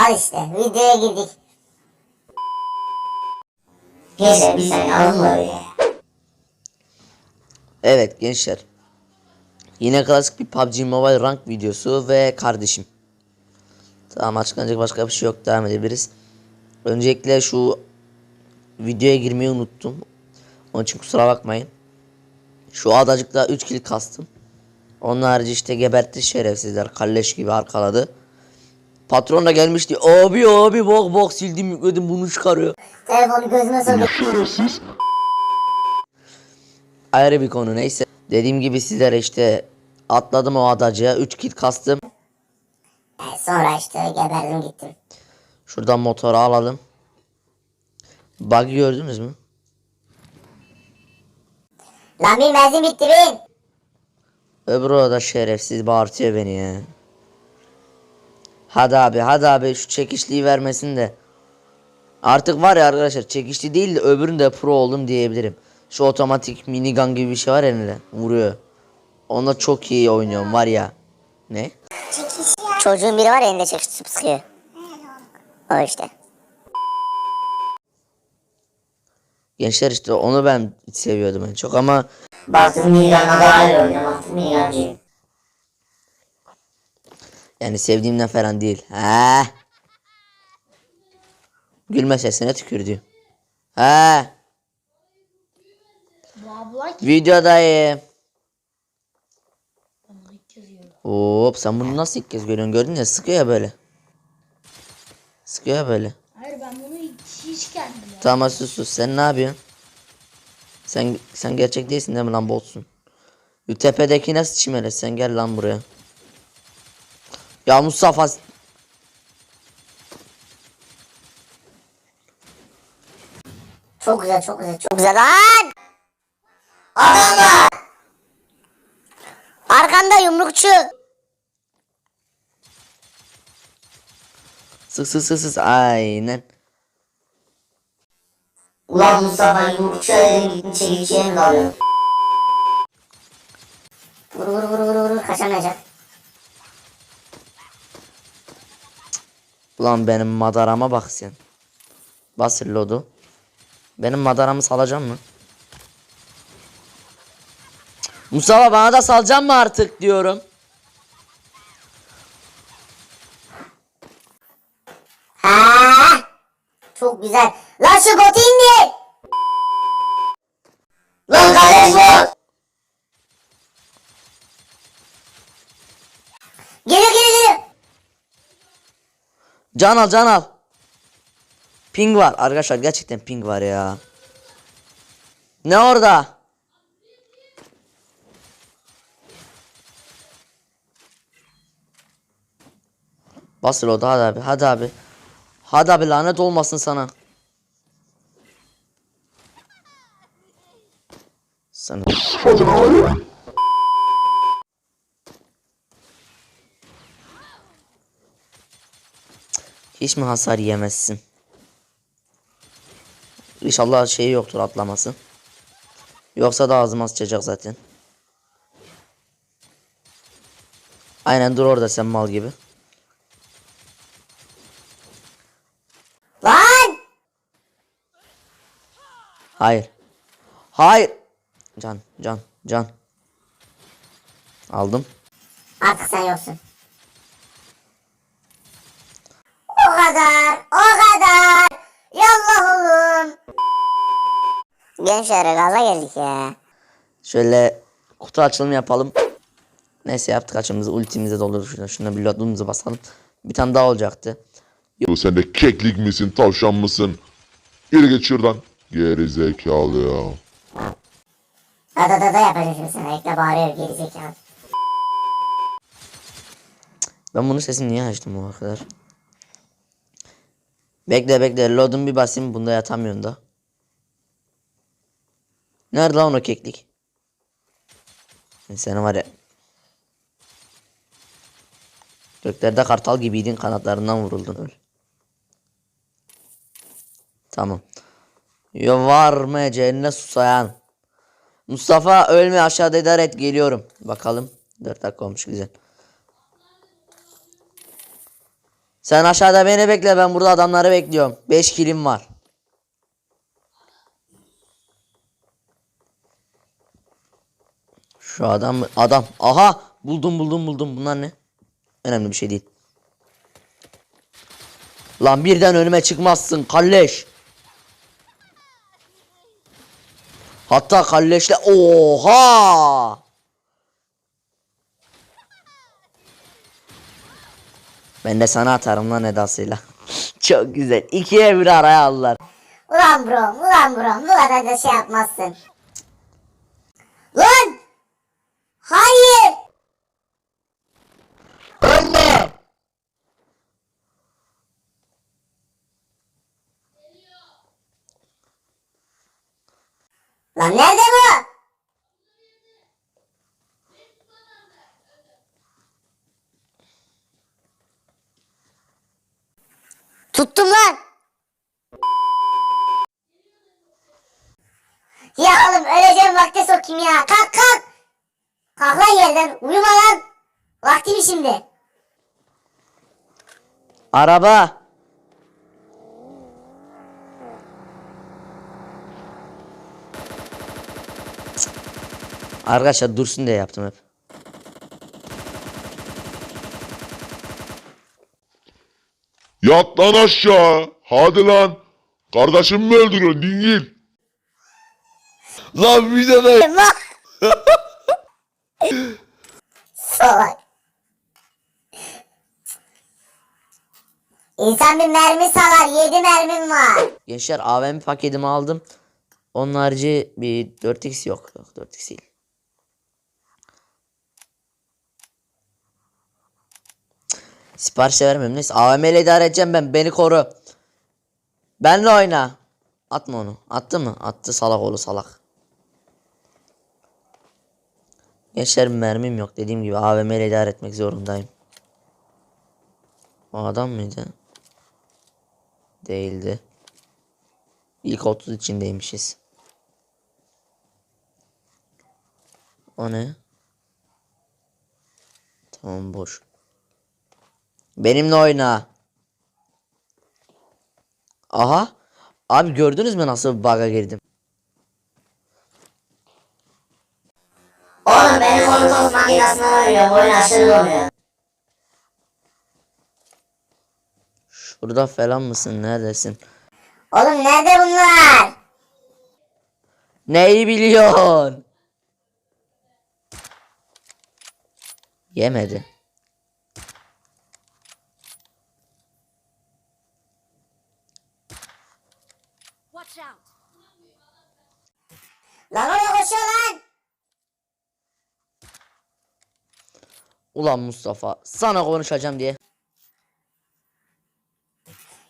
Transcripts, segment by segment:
Al işte videoya girdik. Gençler bir saniye alın öyle. Evet gençler. Yine klasik bir PUBG Mobile rank videosu ve kardeşim. Tamam açıklanacak başka bir şey yok devam edebiliriz. Öncelikle şu videoya girmeyi unuttum. Onun için kusura bakmayın. Şu adacıkta 3 kill kastım. Onun harici işte gebertti şerefsizler. Kalleş gibi arkaladı. Patron da gelmişti. Abi abi bak bak sildim yükledim bunu çıkarıyor. Telefonu gözüme soktu. Ayrı bir konu neyse. Dediğim gibi sizlere işte atladım o adacığa 3 kill kastım. E, sonra işte geberdim gittim. Şuradan motoru alalım. Bug'ı gördünüz mü? Lan bir benzin bitti bin. Öbürü o da şerefsiz bağırtıyor beni ya. Hadi abi hadi abi şu çekişliği vermesin de. Artık var ya arkadaşlar çekişli değil de öbüründe pro oldum diyebilirim. Şu otomatik minigun gibi bir şey var elinde vuruyor. Onda çok iyi oynuyorum var ya. Ne? Çocuğun biri var ya elinde çekişip sıkıyor. O işte. Gençler işte onu ben seviyordum en çok ama Baktım daha iyi oynuyor. Baktım Migancıyım. Yani sevdiğimden falan değil. He. Gülme sesine tükürdü. He. Bu abla kim? Videodayım. Hop sen bunu nasıl ilk kez görüyorsun gördün ya sıkıyor ya böyle. Sıkıyor ya böyle. Hayır ben bunu hiç geldim ya. Tamam sus sus sen ne yapıyorsun? Sen sen gerçek değilsin değil mi lan botsun? Tepedeki nasıl çimele sen gel lan buraya. Ya Mustafa Çok güzel çok güzel çok güzel lan. Adamlar. Arkanda yumrukçu. sık sık sık sık aynen. Ulan Mustafa yumrukçu gittin çekiciye mi kalıyor? Vur vur vur vur vur kaçamayacak. Ulan benim madarama bak sen. Bas lodu. Benim madaramı salacağım mı? Mustafa bana da salacağım mı artık diyorum. Ha! Çok güzel. Lan şu botu indir. Lan kardeş bu. Geliyor geliyor geliyor. Can al can al. Ping var arkadaşlar gerçekten ping var ya. Ne orada? Basıl o da hadi abi hadi abi. Hadi abi lanet olmasın sana. Sana. Hiç mi hasar yemezsin? İnşallah şeyi yoktur atlaması. Yoksa da ağzıma sıçacak zaten. Aynen dur orada sen mal gibi. Lan! Hayır. Hayır. Can, can, can. Aldım. Artık sen yoksun. O kadar, o kadar. Yallah oğlum. Gençler gaza geldik ya. Şöyle kutu açılımı yapalım. Neyse yaptık açımızı. Ultimize doldurduk şuna. Şuna bir lodumuzu basalım. Bir tane daha olacaktı. Yo sen de keklik misin, tavşan mısın? Yürü geç şuradan. Geri zekalı ya. Da da da da yapacağım şimdi sana. Ekle bağırıyor gerizekalı. Ben bunun sesini niye açtım o kadar? Bekle bekle. Load'um bir basayım. Bunda yatamıyorum da. Nerede lan o keklik? Sen var ya. Göklerde kartal gibiydin. Kanatlarından vuruldun öl. Tamam. Yo var mı cennet susayan. Mustafa ölme aşağıda idare et geliyorum. Bakalım. 4 dakika olmuş güzel. Sen aşağıda beni bekle ben burada adamları bekliyorum. 5 kilim var. Şu adam? Adam. Aha buldum buldum buldum. Bunlar ne? Önemli bir şey değil. Lan birden önüme çıkmazsın kalleş. Hatta kalleşle oha. Ben de sana atarım lan edasıyla. Çok güzel. İkiye bir araya aldılar. Ulan bro, ulan bro, bu kadar da şey yapmazsın. Lan! Hayır! Anne. Lan nerede bu? Tuttum lan. Ya oğlum öleceğim vakte sokayım ya. Kalk kalk. Kalk lan yerden. Uyuma lan. Vakti mi şimdi? Araba. Arkadaşlar dursun diye yaptım hep. Yat lan aşağı. Hadi lan. Kardeşimi mi öldürüyorsun dingil? Lan bir de ben. Salak. İnsan bir mermi salar. Yedi mermim var. Gençler AVM paketimi aldım. Onun harici bir 4x yok. Yok 4x değil. Sipariş de vermiyorum. Neyse AVM ile idare edeceğim ben. Beni koru. Benle oyna. Atma onu. Attı mı? Attı salak oğlu salak. Gençler mermim yok. Dediğim gibi AVM ile idare etmek zorundayım. O adam mıydı? Değildi. İlk 30 içindeymişiz. O ne? Tamam boş. Benimle oyna. Aha. Abi gördünüz mü nasıl bug'a girdim? Oğlum beni kontos makinesine arıyor. Oyun aşırı donuyor. Şurada falan mısın? Neredesin? Oğlum nerede bunlar? Neyi biliyorsun? Yemedi. Out. Lan oraya koşuyor lan. Ulan Mustafa sana konuşacağım diye.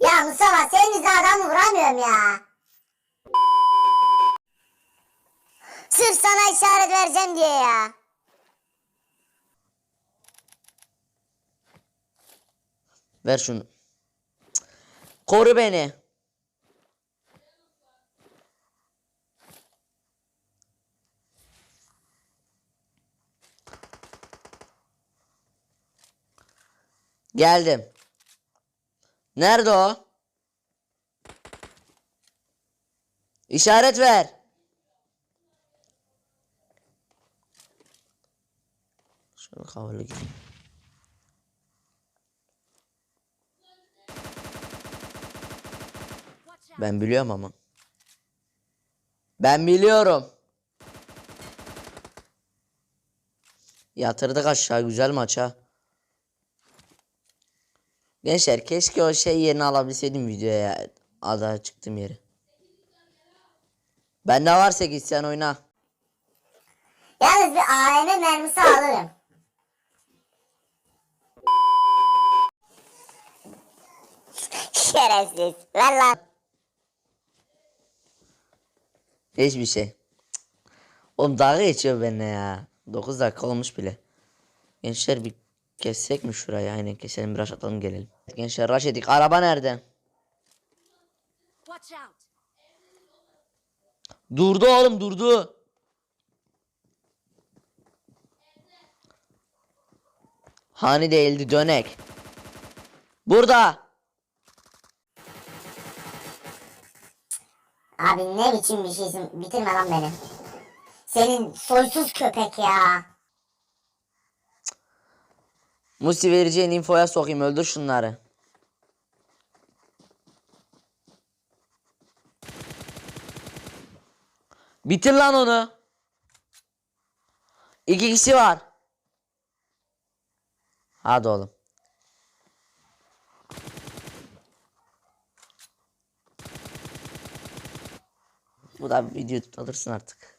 Ya Mustafa senin yüzünden adamı vuramıyorum ya. Sırf sana işaret vereceğim diye ya. Ver şunu. Koru beni. Geldim. Nerede o? İşaret ver. Şöyle havalı gideyim. Ben biliyorum ama. Ben biliyorum. Yatırdık aşağı güzel maç ha. Gençler keşke o şey yerini alabilseydim videoya. Ada çıktım yeri. Bende var 8 sen oyna. Yalnız bir AVM mermisi alırım. Şerefsiz. Ver lan. Hiçbir şey. Oğlum dalga geçiyor benimle ya. 9 dakika olmuş bile. Gençler bir kessek mi şurayı? Aynen keselim biraz atalım gelelim. Gençler rush edik. Araba nerede? Watch out. Durdu oğlum durdu. Hani değildi dönek. Burada. Abi ne biçim bir şeysin. Bitirme lan beni. Senin soysuz köpek ya. Musi vereceğin infoya sokayım öldür şunları. Bitir lan onu. İki kişi var. Hadi oğlum. Bu da video alırsın artık.